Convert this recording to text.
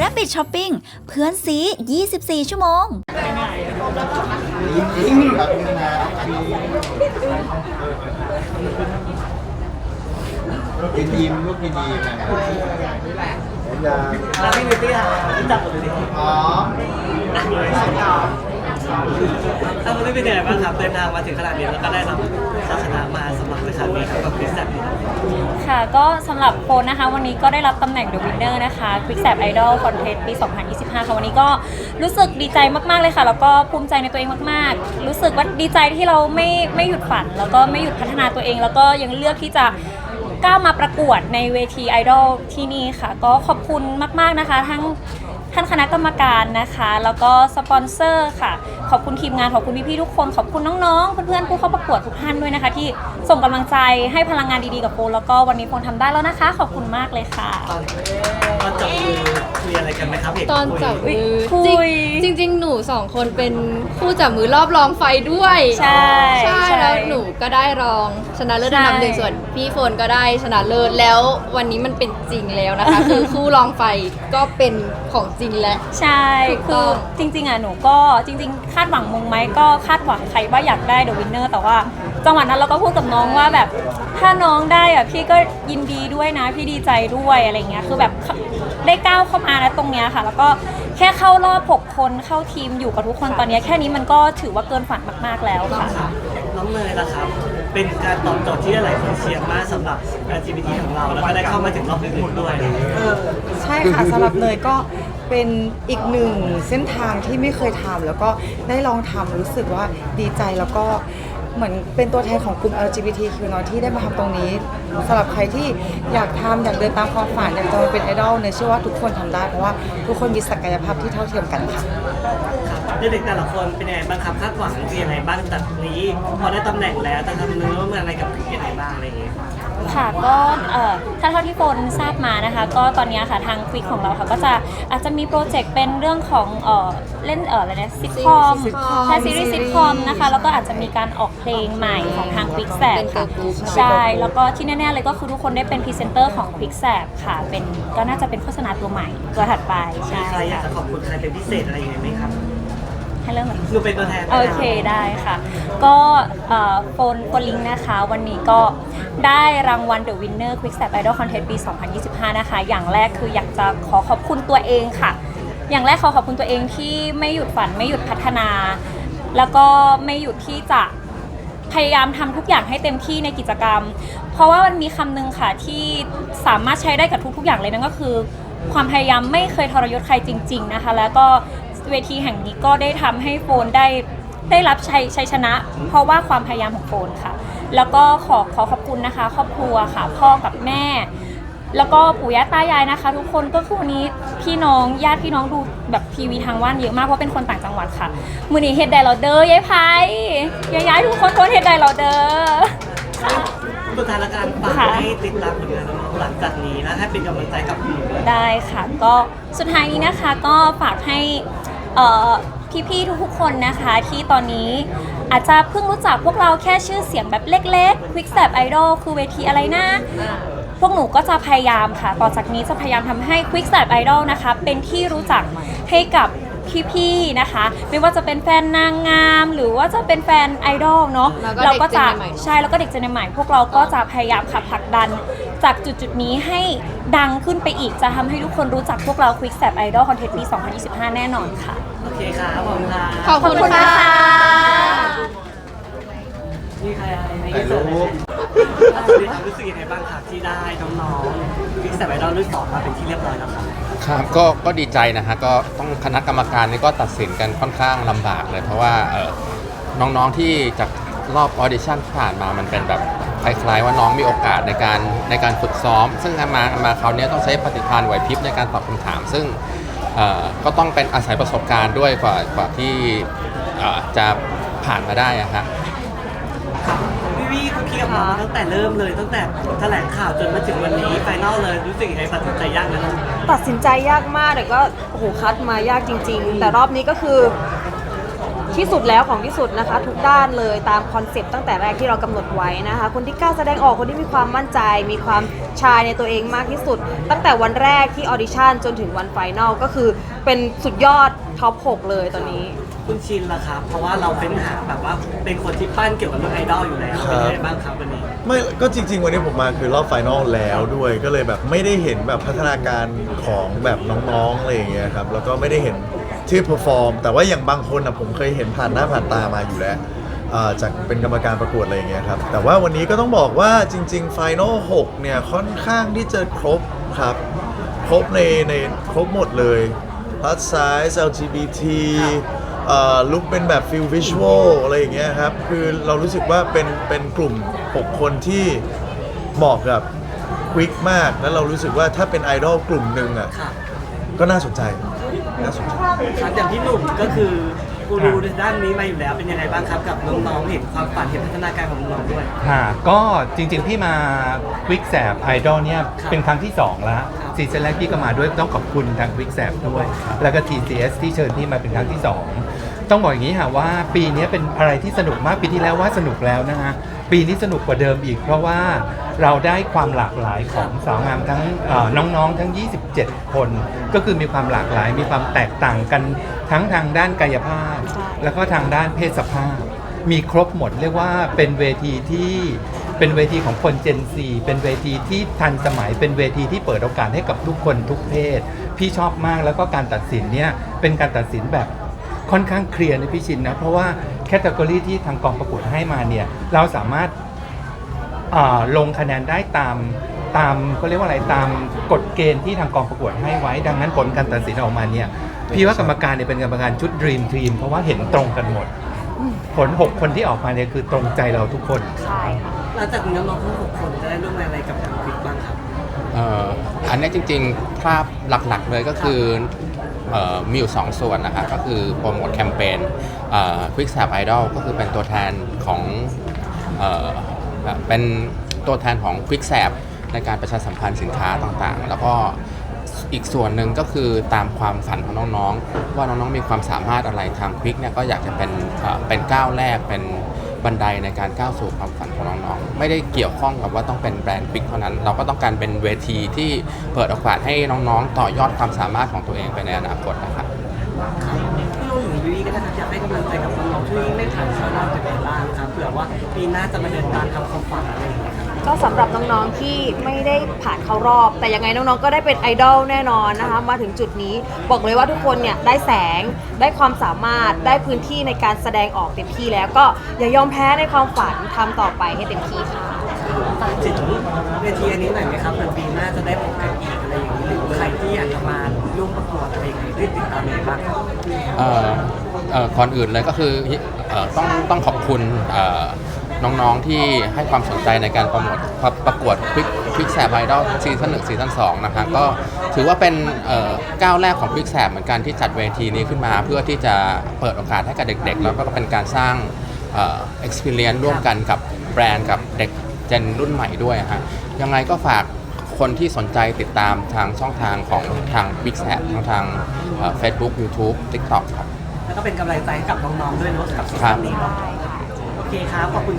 Rabbit Shopping เพื่อนซี 24 ชั่วโมงยินดีลูกยินดีนะยาแล้วพี่บิวตี้ค่ะรู้จักหมดเลยดิอ๋อ ถ้าวันนี้เป็นยังไงบ้างครับเดินทางมาถึงขนาดนี้แล้วก็ได้รับชัยชนะมาสำหรับในครั้งนี้ครับกับคริสแตนนี่บค่ะ ก็สำหรับโฟนนะคะ วันนี้ก็ได้รับตำแหน่ง The Winner นะคะ Quick Step Idol Contest ปี 2025 ค่ะ วันนี้ก็รู้สึกดีใจมาก ๆ เลยค่ะ แล้วก็ภูมิใจในตัวเองมาก ๆ รู้สึกว่าดีใจที่เราไม่ไม่หยุดฝัน แล้วก็ไม่หยุดพัฒนาตัวเอง แล้วก็ยังเลือกที่จะ ก้าวมาประกวดในเวทีไอดอลที่นี่ค่ะ ก็ขอบคุณมาก ๆนะคะ ทั้งท่านคณะกรรมการนะคะ แล้วก็สปอนเซอร์ค่ะ ขอบคุณทีมงานขอบคุณพี่ๆทุกคน ขอบคุณน้องๆ เพื่อนๆผู้เข้าประกวดทุกท่านด้วยนะคะ ที่ส่งกำลังใจให้พลังงานดีๆกับโฟแล้วก็วันนี้โฟนทำได้แล้วนะคะ ขอบคุณมากเลยค่ะ ตอนจบมือ คุยอะไรกันไหมครับเห็นตอนจับมือคุยจริงจริง ๆ หนูสองคนเป็นคู่จับมือรอบรองไฟด้วยใช่ใช่แล้วหนูก็ได้รองชนะเลิศอันดับหนึ่งใช่ส่วนพี่โฟนก็ได้ชนะเลิศแล้ววันนี้มันเป็นจริงแล้วนะคะ คือคู่รองไฟก็เป็นของจริงแล้ว ใช่ ถูกคืต้ออง จริง ๆอะหนูก็จริง ๆ คาดหวังมงไหมก็คาดหวังใครว่าอยากได้เดอะวินเนอร์แต่ว่าจังหวะนั้นเราก็พูดกับน้องว่าแบบถ้าน้องได้อะพี่ก็ยินดีด้วยนะพี่ดีใจด้วยอะไรเงี้ยคือแบบ ได้ก้าวเข้ามานะตรงเนี้ยค่ะ แล้วก็แค่เข้ารอบหกคนเข้าทีมอยู่กับทุกคนตอนเนี้ยแค่นี้มันก็ถือว่าเกินฝันมากๆแล้วค่ะครับน้องเนยล่ะครับ เป็นการตอบโจทย์ที่หลายคนเชียร์มากสำหรับ LGBT ของเรา แล้วก็ได้เข้ามาถึงรอบลึกๆด้วย ใช่ค่ะ สำหรับเนยก็เป็นอีกหนึ่งเส้นทางที่ไม่เคยทำแล้วก็ได้ลองทำรู้สึกว่าดีใจแล้วก็ เหมือนเป็นตัวแทนของกลุ่ม LGBTQ เนอะที่ได้มาทำตรงนี้สำหรับใครที่อยากทำอยากเดินตามความฝันอยากจะมาเป็นไอดอลเนยเชื่อว่าทุกคนทำได้เพราะว่าทุกคนมีศักยภาพที่เท่าเทียมกันค่ะ เด็กๆแต่ละคนเป็นยังไงบ้างครับคาดหวังเป็นยังไงบ้างจากนี้ พอได้ตำแหน่งแล้วจะทำเนื้อเมื่ออะไรกับยังไงบ้างอะไรอย่างเงี้ย ค่ะก็เอ่อถ้าเท่าที่โฟนทราบมานะคะ ก็ตอนนี้ค่ะทางควิกของเราค่ะก็จะอาจจะมีโปรเจกต์เป็นเรื่องของเอ่อเล่นเอ่ออะไรนะซิทคอม sitcom ใช่ซีรีส์ซิทคอมนะคะ series แล้วก็อาจจะมีการออกเพลงใหม่ของทางควิกแสบเป็นค่ะ girl group ใช่ แล้วก็ที่แน่ๆเลยก็คือทุกคนได้เป็นพรีเซนเตอร์ของควิกแสบค่ะ เป็นก็น่าจะเป็นโฆษณาตัวใหม่ตัวถัดไปใช่มีใครอยากค่ะ จะขอบคุณใครเป็นพิเศษอะไรอย่างเงี้ยไหมครับ ให้เริ่มเลยหนูเป็นตัวแทนโอเคได้ค่ะ ก็เอ่อโฟนโฟนลิงก์นะคะ วันนี้ก็ได้รางวัล The Winner Quick Step Idol Contest ปี 2025 นะคะ อย่างแรกคืออยากจะขอขอบคุณตัวเองค่ะ อย่างแรกขอขอบคุณตัวเองที่ไม่หยุดฝันไม่หยุดพัฒนา แล้วก็ไม่หยุดที่จะพยายามทำทุกอย่างให้เต็มที่ในกิจกรรม เพราะว่ามันมีคำหนึงค่ะที่สามารถใช้ได้กับทุกๆอย่างเลยนั่นก็คือ ความพยายามไม่เคยทรยศใครจริง ๆนะคะ แล้วก็ เวทีแห่งนี้ก็ได้ทำให้โฟนได้ได้รับชัยชัยชนะ เพราะว่าความพยายามของโฟนค่ะ แล้วก็ขอขอขอบคุณนะคะ ครอบครัวค่ะ พ่อกับแม่ แล้วก็ปู่ย่าตายายนะคะ ทุกคนก็คือวันนี้พี่น้องญาติพี่น้องดูแบบทีวีทางว่านเยอะมากเพราะเป็นคนต่างจังหวัดค่ะ มือนี้เฮ็ดไดเราเด้อยายไพยายย้ายทุกคนคนเฮ็ดไดเราเด้อค่ะสุดท้ายละกันฝากค่ะให้ติดตามผลงานน้องๆหลังจากนี้นะให้เป็นกำลังใจกับหนูด้วย ได้ค่ะก็สุดท้ายนี้นะคะก็ฝากให้ เอ่อพี่ๆทุกๆคนนะคะที่ตอนนี้อาจจะเพิ่งรู้จักพวกเราแค่ชื่อเสียงแบบเล็กๆ Quick Step Idol คือเวทีอะไรนะพวกหนูก็จะพยายามค่ะ ต่อจากนี้จะพยายามทำให้ Quick Step Idol นะคะ เป็นที่รู้จักให้กับพี่ๆนะคะ ไม่ว่าจะเป็นแฟนนางงาม หรือว่าจะเป็นแฟนไอดอลเนาะแล้วก็เด็กจะเจนใหม่ใช่แล้วก็เด็กเจนใหม่พวกเราก็จะพยายามขับผลักดัน จากจุดจุดๆนี้ให้ดังขึ้นไปอีกจะทำให้ทุกคนรู้จักพวกเรา Quick Step Idol Contest ปี 2025 แน่นอนค่ะ โอเคครับขอบคุณครับขอบคุณค่ะนี่ใครอะไรถ่ายรูปรู้สึกยังไงบ้างครับที่ได้น้องๆพิกแซบไอดอลรุ่นสองมาเป็นที่เรียบร้อยแล้วครับครับก็ก็ดีใจนะฮะก็ต้องคณะกรรมการนี่ก็ตัดสินกันค่อนข้างลำบากเลย เพราะว่าเอ่อน้องๆที่จากรอบออดิชั่นที่ผ่านมามันเป็นแบบ คล้ายๆ ว่าน้องมีโอกาสในการในการฝึกซ้อม ซึ่งมามาคราวเนี้ยต้องใช้ปฏิภาณไหวพริบในการตอบคำถาม ซึ่งก็ต้องเป็นอาศัยประสบการณ์ด้วยกว่ากว่าที่จะผ่านมาได้อะฮะพี่วี่คุกคีกับน้องมาตั้งแต่เริ่มเลยตั้งแต่แถลงข่าวจนมาถึงวันนี้ไฟนอลเลยรู้สึกยังไงตัดสินใจยากไหมตัดสินใจยากมากแต่ก็โอ้โหคัดมายากจริง ๆ แต่รอบนี้ก็คือ ที่สุดแล้วของที่สุดนะคะ ทุกด้านเลยตามคอนเซปต์ตั้งแต่แรกที่เรากำหนดไว้นะคะ คนที่กล้าแสดงออกคนที่มีความมั่นใจ มีความชายในตัวเองมากที่สุด ตั้งแต่วันแรกที่ออดิชั่นจนถึงวันไฟนอลก็คือเป็นสุดยอดท็อป 6 เลยตอนนี้ คุณชินล่ะครับ เพราะว่าเราเป็นหาแบบว่าเป็นคนที่ปั้นเกี่ยวกับเรื่องไอดอลอยู่แล้วเป็นยังไงบ้างครับวันนี้ ไม่ก็จริง ๆ วันนี้ผมมาคือรอบไฟนอลแล้วด้วยก็เลยแบบไม่ได้เห็นแบบพัฒนาการของแบบน้องๆอะไรอย่างเงี้ยครับแล้วก็ไม่ได้เห็น ที่เพอร์ฟอร์มแต่ว่าอย่างบางคนอะผมเคยเห็นผ่านหน้าผ่านตามาอยู่แล้วอ่าจากเป็นกรรมการประกวดอะไรอย่างเงี้ยครับ แต่ว่าวันนี้ก็ต้องบอกว่าจริงๆไฟนอล6เนี่ยค่อนข้างที่จะครบครับ ครบในในครบหมดเลย plus size LGBT เอ่อลุกเป็นแบบฟิลวิชวลอะไรอย่างเงี้ยครับ คือเรารู้สึกว่าเป็นเป็นกลุ่ม 6 คนที่เหมาะกับควิกมาก แล้วเรารู้สึกว่าถ้าเป็นไอดอลกลุ่มหนึ่งอะครับก็น่าสนใจ น่าสนใจครับอย่างพี่หนุ่มก็คือกูรูด้านนี้มาอยู่แล้วเป็นยังไงบ้างครับกับน้องๆเห็นความฝันเห็นพัฒนาการของน้องๆด้วย ค่ะก็จริงๆพี่มาวิกแสบไอดอลเนี่ยครับเป็นครั้งที่2แล้วซีซั่นแรกพี่ก็มาด้วยต้องขอบคุณทางวิกแสบด้วย แล้วก็ TCS ที่เชิญพี่มาเป็นครั้งที่2 ต้องบอกอย่างนี้ค่ะว่าปีนี้เป็นอะไรที่สนุกมากปีที่แล้วว่าสนุกแล้วนะฮะปีนี้สนุกกว่าเดิมอีก เพราะว่าเราได้ความหลากหลายของสาวงามทั้งเอ่อน้องๆทั้ง 27 คน ก็คือมีความหลากหลายมีความแตกต่างกันทั้งทางด้านกายภาพ แล้วก็ทางด้านเพศสภาพ มีครบหมดเรียกว่าเป็นเวทีที่เป็นเวทีของคนเจนซีเป็นเวทีที่ทันสมัยเป็นเวทีที่เปิดโอกาสให้กับทุกคนทุกเพศ พี่ชอบมากแล้วก็การตัดสินเนี่ยเป็นการตัดสินแบบ ค่อนข้างเคลียร์ในพี่ชินนะ เพราะว่าแคตตากรีที่ทางกองประกวดให้มาเนี่ย เราสามารถอ่าลงคะแนนได้ตามตามเขาเรียกว่าอะไรตามกฎเกณฑ์ที่ทางกองประกวดให้ไว้ ดังนั้นผลการตัดสินออกมาเนี่ยพี่ว่ากรรมการเนี่ยเป็นกรรมการชุด Dream Team เพราะว่าเห็นตรงกันหมด ผล 6 คนที่ออกมาเนี่ยคือตรงใจเราทุกคน ใช่ค่ะ หลังจากนี้น้องๆทั้งหกคนจะได้ร่วมงานอะไรกับทางควิกบ้างครับ เอ่ออันนี้จริงๆภาพ หลักๆเลยก็คือเอ่อมีอยู่ 2 ส่วนนะฮะก็คือโปรโมทแคมเปญควิกแซบไอดอลก็คือเป็นตัวแทนของเอ่อเป็นตัวแทนของควิกแซบในการประชาสัมพันธ์สินค้าต่างๆ แล้วก็อีกส่วนหนึ่งก็คือตามความฝันของน้องๆ ว่าน้องๆมีความสามารถอะไรทางควิกเนี่ยก็อยากจะเป็นเเป็นก้าวแรกเป็น บันไดในการก้าวสู่ความฝันของน้องๆ ไม่ได้เกี่ยวข้องกับว่าต้องเป็นแบรนด์ปิกเท่านั้น เราก็ต้องการเป็นเวทีที่เปิดโอกาสให้น้องๆ ต่อยอดความสามารถของตัวเองไปในอนาคตนะครับพี่นุ่มหรือวิวีก็ได้ครับอยากให้กำลังใจกับน้องๆที่ไม่ผ่านเข้ารอบจากไหนบ้างครับเผื่อว่าปีหน้าจะมาเดินตามทำความฝันอะไรอย่างเงี้ย ก็สำหรับน้องๆที่ไม่ได้ผ่านเข้ารอบ แต่ยังไงน้องๆก็ได้เป็นไอดอลแน่นอนนะคะมาถึงจุดนี้บอกเลยว่าทุกคนเนี่ยได้แสงได้ความสามารถได้พื้นที่ในการแสดงออกเต็มที่แล้วก็อย่ายอมแพ้ในความฝันทำต่อไปให้เต็มที่ค่ะ ฝากถึงเวทีอันนี้หน่อยไหมครับเผื่อปีหน้าจะได้พบกันอีกอะไรอย่างนี้หรือใครที่อยากจะมาร่วมประกวดอะไรอย่างนี้ได้ติดตามยังไงบ้างครับ เอ่อเอ่อก่อนอื่นเลยก็คือเอ่อต้องต้องขอบคุณเอ่อ น้องๆที่ให้ความสนใจในการโปรโมทประประกวดควิกควิกแสบไอดอลซีซั่นหนึ่งซีซั่นสองนะฮะก็ถือว่าเป็นเอ่อก้าวแรกของควิกแสบเหมือนกันที่จัดเวทีนี้ขึ้นมา เพื่อที่จะเปิดโอกาสให้กับเด็ก ๆ แล้วก็เป็นการสร้างเอ่อ experience ร่วมกันกับแบรนด์กับเด็กเจนรุ่นใหม่ด้วยฮะยังไงก็ฝากคนที่สนใจติดตามทางช่องทางของทาง Big s a ทั้งทางเอ่อ Facebook YouTube TikTok ครับ แล้วก็เป็นกำลังใจให้กับน้องๆด้วยเนาะกับซีครัซั่บนนี้เนาะโอเคครับ ขอบคุณ